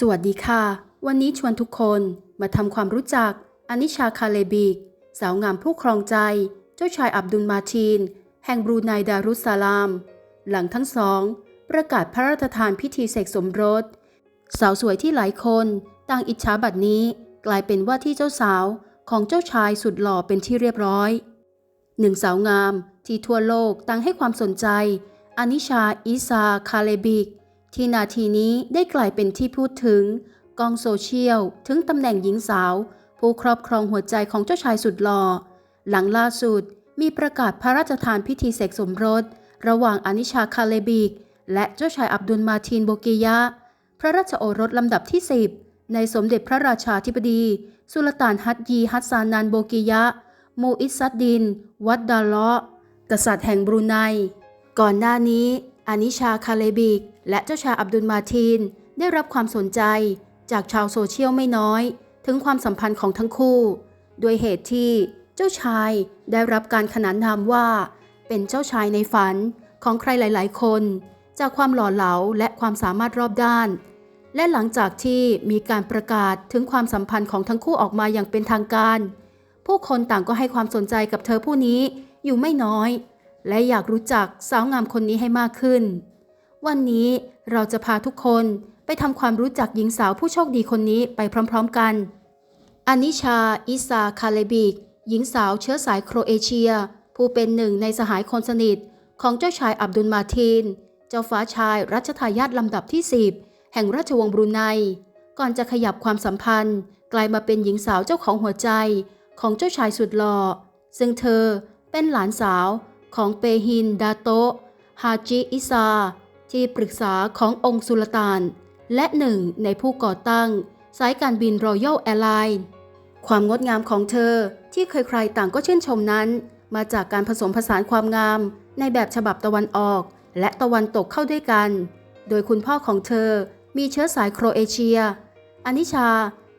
สวัสดีค่ะ วันนี้ชวนทุกคนมาทำความรู้จักอานิชาคาเลบิก สาวงามผู้ครองใจ เจ้าชายอับดุลมาทีน แห่งบรูไนดารุสสลาม หลังทั้งสอง ประกาศพระราชทานพิธีเสกสมรส สาวสวยที่หลายคนต่างอิจฉาบัดนี้ กลายเป็นว่าที่เจ้าสาวของเจ้าชายสุดหล่อเป็นที่เรียบร้อย หนึ่งสาวงามที่ทั่วโลกต่างให้ความสนใจอานิชาอิซาคาเลบิก ที่นาทีนี้ได้กลายเป็นที่พูดถึงกองโซเชียล ถึงตำแหน่งหญิงสาว ผู้ครอบครองหัวใจของเจ้าชายสุดหล่อหลังล่าสุด มีประกาศพระราชทานพิธีเสกสมรส ระหว่างอานิชาคาเลบิก และเจ้าชายอับดุลมาทีนโบกียะ พระราชโอรสลำดับที่ 10 ในสมเด็จพระราชาธิบดี สุลต่านฮัตยีฮัสซานันโบกียะ มูอิสซัดดิน วัดดาเลาะกษัตริย์แห่งบรูไน ก่อนหน้านี้อานิชาคาเลบิก และเจ้าชายอับดุลมาทีนได้รับความสนใจจากชาวโซเชียลไม่น้อย ถึงความสัมพันธ์ของทั้งคู่ ด้วยเหตุที่เจ้าชายได้รับการขนานนามว่า เป็นเจ้าชายในฝันของใครหลาย ๆ คน จากความหล่อเหลาและความสามารถรอบด้าน และหลังจากที่มีการประกาศถึงความสัมพันธ์ของทั้งคู่ออกมาอย่างเป็นทางการ ผู้คนต่างก็ให้ความสนใจกับเธอผู้นี้อยู่ไม่น้อย และอยากรู้จักสาวงามคนนี้ให้มากขึ้น วันนี้เราจะพาทุกคนไปทำความรู้จักหญิงสาวผู้โชคดีคนนี้ไปพร้อมๆกัน อานิชา อิซาคาเลบิก หญิงสาวเชื้อสายโครเอเชีย ผู้เป็นหนึ่งในสหายคนสนิท ของเจ้าชายอับดุลมาทีน เจ้าฟ้าชายรัชทายาทลำดับที่ 10 แห่งราชวงศ์บรูไน ก่อนจะขยับความสัมพันธ์ กลายมาเป็นหญิงสาวเจ้าของหัวใจ ของเจ้าชายสุดหล่อ ซึ่งเธอเป็นหลานสาวของเปฮินดาโตฮาจิอิซา ที่ปรึกษาขององค์สุลต่าน และหนึ่งในผู้ก่อตั้ง สายการบินรอยัลแอร์ไลน์ความงดงามของเธอที่ใครๆต่างก็ชื่นชมนั้น มาจากการผสมผสานความงาม ในแบบฉบับตะวันออก และตะวันตกเข้าด้วยกัน โดยคุณพ่อของเธอมีเชื้อสายโครเอเชียอานิชา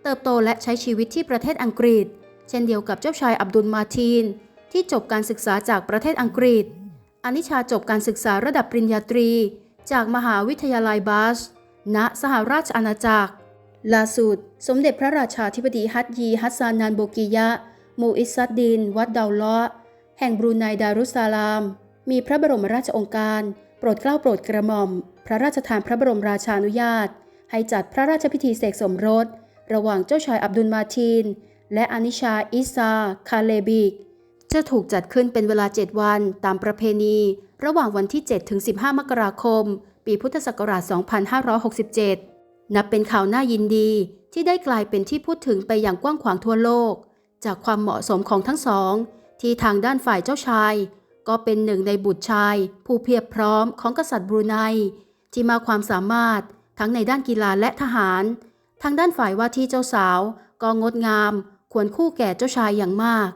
เติบโตและใช้ชีวิตที่ประเทศอังกฤษ เช่นเดียวกับเจ้าชายอับดุลมาทีน ที่จบการศึกษาจากประเทศอังกฤษอานิชาจบการศึกษาระดับปริญญาตรี จากมหาวิทยาลัยบัสณ สหราชอาณาจักร ล่าสุด สมเด็จพระราชาธิบดีฮัตยีฮัสซานันโบกียะ มูอิสซัดดิน วัดดาวเลาะแห่งบรูไนดารุสสลาม มีพระบรมราชองค์การ โปรดเกล้าโปรดกระหม่อม พระราชทานพระบรมราชานุญาต ให้จัดพระราชพิธีเสกสมรส ระหว่างเจ้าชายอับดุลมาทีน และอานิชาอิซา คาเลบิก จะถูกจัดขึ้นเป็นเวลา 7 วันตามประเพณี ระหว่างวันที่ 7 ถึง 15 มกราคม ปีพุทธศักราช 2567 นับเป็นข่าวน่ายินดีที่ได้กลายเป็นที่พูดถึงไปอย่างกว้างขวางทั่วโลก จากความเหมาะสมของทั้งสอง ที่ทางด้านฝ่ายเจ้าชาย ก็เป็นหนึ่งในบุตรชาย ผู้เพียบพร้อมของกษัตริย์บรูไนที่มาความสามารถทั้งในด้านกีฬาและทหาร ทางด้านฝ่ายว่าที่เจ้าสาว ก็งดงาม ควรคู่แก่เจ้าชายอย่างมาก